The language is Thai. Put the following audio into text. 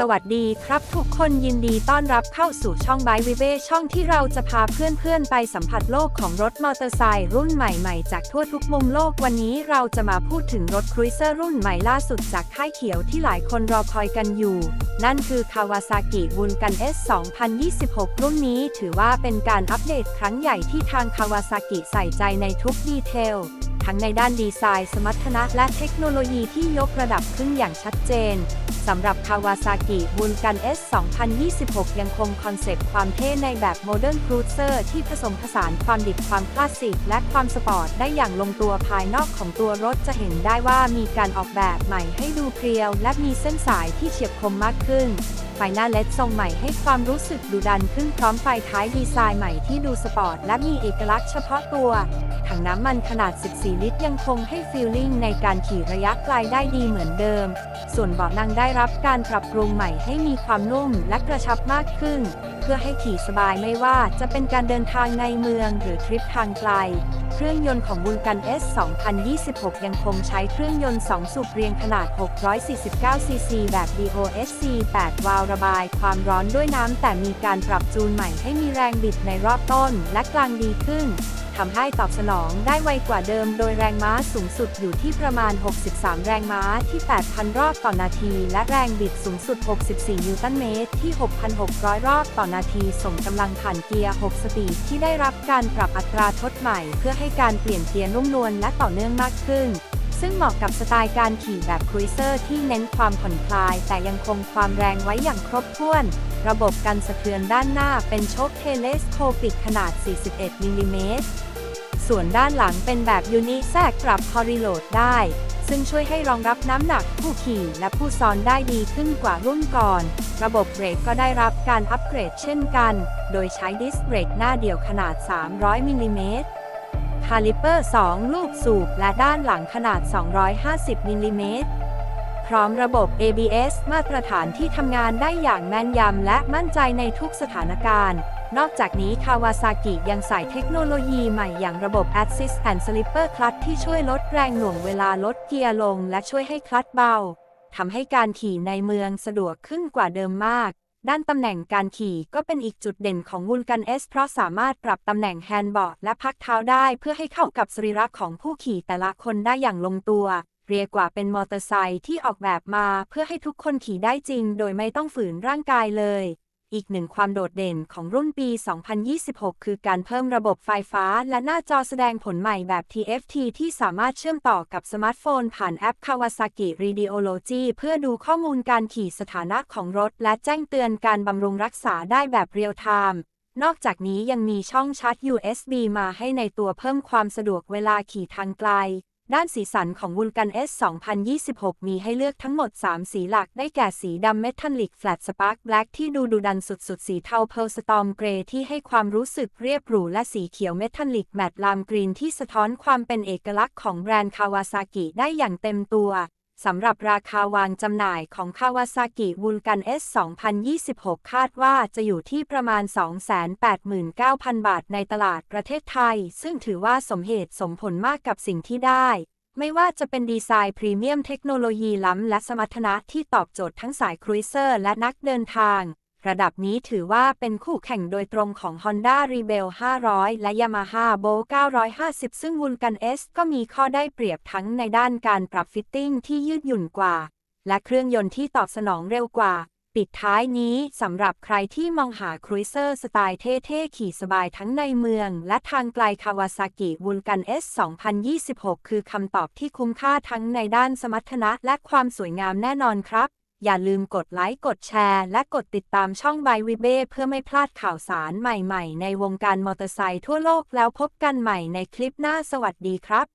สวัสดีครับทุกคนยินดีต้อนรับเข้าสู่ช่อง b ายวิเวช่องที่เราจะพาเพื่อนๆ ไปสัมผัสโลกของรถมอเตอร์ไซค์รุ่นใหม่ๆ จากทั่วทุกมุมโลกวันนี้เราจะมาพูดถึงรถครูเซอร์รุ่นใหม่ล่าสุดจากค่ายเขียวที่หลายคนรอคอยกันอยู่ นั่นคือ Kawasaki Vulcan S 2026 รุ่นนี้ถือว่าเป็นการอัปเดตครั้งใหญ่ที่ทาง Kawasaki ใส่ใจในทุกดีเทล ทั้งในด้านดีไซน์ สมรรถนะ และเทคโนโลยีที่ยกระดับขึ้นอย่างชัดเจนสำหรับ Kawasaki Vulcan S 2026 ยังคงคอนเซปต์ความเท่ในแบบ Modern Cruiser ที่ผสมผสานความดิบความคลาสสิก และความสปอร์ตได้อย่างลงตัวภายนอกของตัวรถจะเห็นได้ว่ามีการออกแบบใหม่ให้ดูเพรียว และมีเส้นสายที่เฉียบคมมากขึ้นไฟหน้าเลดทรงใหม่ให้ความรู้สึกดุดันขึ้นพร้อมไฟท้ายดีไซน์ใหม่ที่ดูสปอร์ตและมีเอกลักษณ์เฉพาะตัวถังน้ำมันขนาด 14ลิตรยังคงให้ฟีลลิ่งในการขี่ระยะไกลได้ดีเหมือนเดิม ส่วนเบาะนั่งได้รับการปรับปรุงใหม่ให้มีความนุ่มและกระชับมากขึ้น เพื่อให้ขี่สบายไม่ว่าจะเป็นการเดินทางในเมืองหรือทริปทางไกล เครื่องยนต์ของบุลกัน S 2026 ยังคงใช้เครื่องยนต์ 2 สูบเรียงขนาด 649 ซีซี แบบ DOHC 8 วาล์วระบายความร้อนด้วยน้ำ แต่มีการปรับจูนใหม่ให้มีแรงบิดในรอบต้นและกลางดีขึ้นทำให้ตอบสนองได้ไวกว่าเดิม โดยแรงม้าสูงสุดอยู่ที่ประมาณ 63 แรงม้าที่ 8,000 รอบต่อนาที และแรงบิดสูงสุด 64 นิวตันเมตรที่ 6,600 รอบต่อนาทีส่งกำลังผ่านเกียร์ 6 สปีดที่ได้รับการปรับอัตราทดใหม่ เพื่อให้การเปลี่ยนเกียร์นุ่มนวลและต่อเนื่องมากขึ้น ซึ่งเหมาะกับสไตล์การขี่แบบครูเซอร์ที่เน้นความผ่อนคลาย แต่ยังคงความแรงไว้อย่างครบถ้วน ระบบกันสะเทือนด้านหน้าเป็นโชคเทเลสโคปิกขนาด 41มิลลิเมตร ส่วนด้านหลังเป็นแบบยูนิแทรกปรับคอริโหลดได้ ซึ่งช่วยให้รองรับน้ำหนักผู้ขี่และผู้ซ้อนได้ดีขึ้นกว่ารุ่นก่อน ระบบเบรกก็ได้รับการอัปเกรดเช่นกัน โดยใช้ดิสเบรกหน้าเดี่ยวขนาด 300 มิลลิเมตรคาลิเปอร์ 2 ลูกสูบและด้านหลังขนาด 250 มิลลิเมตร พร้อมระบบ ABS มาตรฐานที่ทำงานได้อย่างแม่นยำและมั่นใจในทุกสถานการณ์ นอกจากนี้คาวาซากิยังใส่เทคโนโลยีใหม่อย่างระบบ Assist and Slipper Clutch ที่ช่วยลดแรงหน่วงเวลาลดเกียร์ลง และช่วยให้คลัตช์เบาทำให้การขี่ในเมืองสะดวกขึ้นกว่าเดิมมาก ด้านตำแหน่งการขี่ก็เป็นอีกจุดเด่นของวูลกันเอสเพราะสามารถปรับตำแหน่งแฮนด์บอร์ดและพักเท้าได้เพื่อให้เข้ากับสรีระของผู้ขี่แต่ละคนได้อย่างลงตัว เรียกว่าเป็นมอเตอร์ไซค์ที่ออกแบบมาเพื่อให้ทุกคนขี่ได้จริง โดยไม่ต้องฝืนร่างกายเลย อีกหนึ่งความโดดเด่นของรุ่นปี 2026 คือการเพิ่มระบบไฟฟ้า และหน้าจอแสดงผลใหม่แบบ TFT ที่สามารถเชื่อมต่อกับสมาร์ทโฟน ผ่านแอป Kawasaki Radiology เพื่อดูข้อมูลการขี่สถานะของรถ และแจ้งเตือนการบำรุงรักษาได้แบบเรียลไทม์นอกจากนี้ยังมีช่องชาร์จ USB มาให้ในตัวเพิ่มความสะดวกเวลาขี่ทางไกล ด้านสีสันของวุลกัน S 2026 มีให้เลือกทั้งหมด 3 สีหลักได้แก่สีดำเมทัลลิกแฟลตสปาร์คแบล็กที่ดูดุดันสุดๆ สีเทาเพลสตอมเกรที่ให้ความรู้สึกเรียบหรู และสีเขียวเมทัลลิกแมตต์ลามกรีนที่สะท้อนความเป็นเอกลักษณ์ของแบรนด์คาวาซากิได้อย่างเต็มตัว สำหรับราคาวางจำหน่ายของ Kawasaki Vulcan S 2026 คาดว่าจะอยู่ที่ประมาณ 289,000 บาทในตลาดประเทศไทย ซึ่งถือว่าสมเหตุสมผลมากกับสิ่งที่ได้ ไม่ว่าจะเป็นดีไซน์พรีเมียมเทคโนโลยีล้ำและสมรรถนะที่ตอบโจทย์ทั้งสายครูเซอร์และนักเดินทาง ระดับนี้ถือว่าเป็นคู่แข่งโดยตรงของ Honda Rebel 500 และ Yamaha b o 950 ซึ่ง Vulcan S ก็มีข้อได้เปรียบทั้งในด้านการปรับฟิตติ้งที่ยืดหยุ่นกว่า และเครื่องยนต์ที่ตอบสนองเร็วกว่า ปิดท้ายนี้สำหรับใครที่มองหาครูเซอร์สไตล์เท่ๆ ขี่สบายทั้งในเมือง และทางไกลคาวาซากิวูลกัน S 2026 คือคำตอบที่คุ้มค่าทั้งในด้านสมรรถนะและความสวยงามแน่นอนครับ อย่าลืมกดไลค์ กดแชร์ และกดติดตามช่องบายวิเบ้เพื่อไม่พลาดข่าวสารใหม่ๆ ในวงการมอเตอร์ไซค์ทั่วโลกแล้วพบกันใหม่ในคลิปหน้าสวัสดีครับ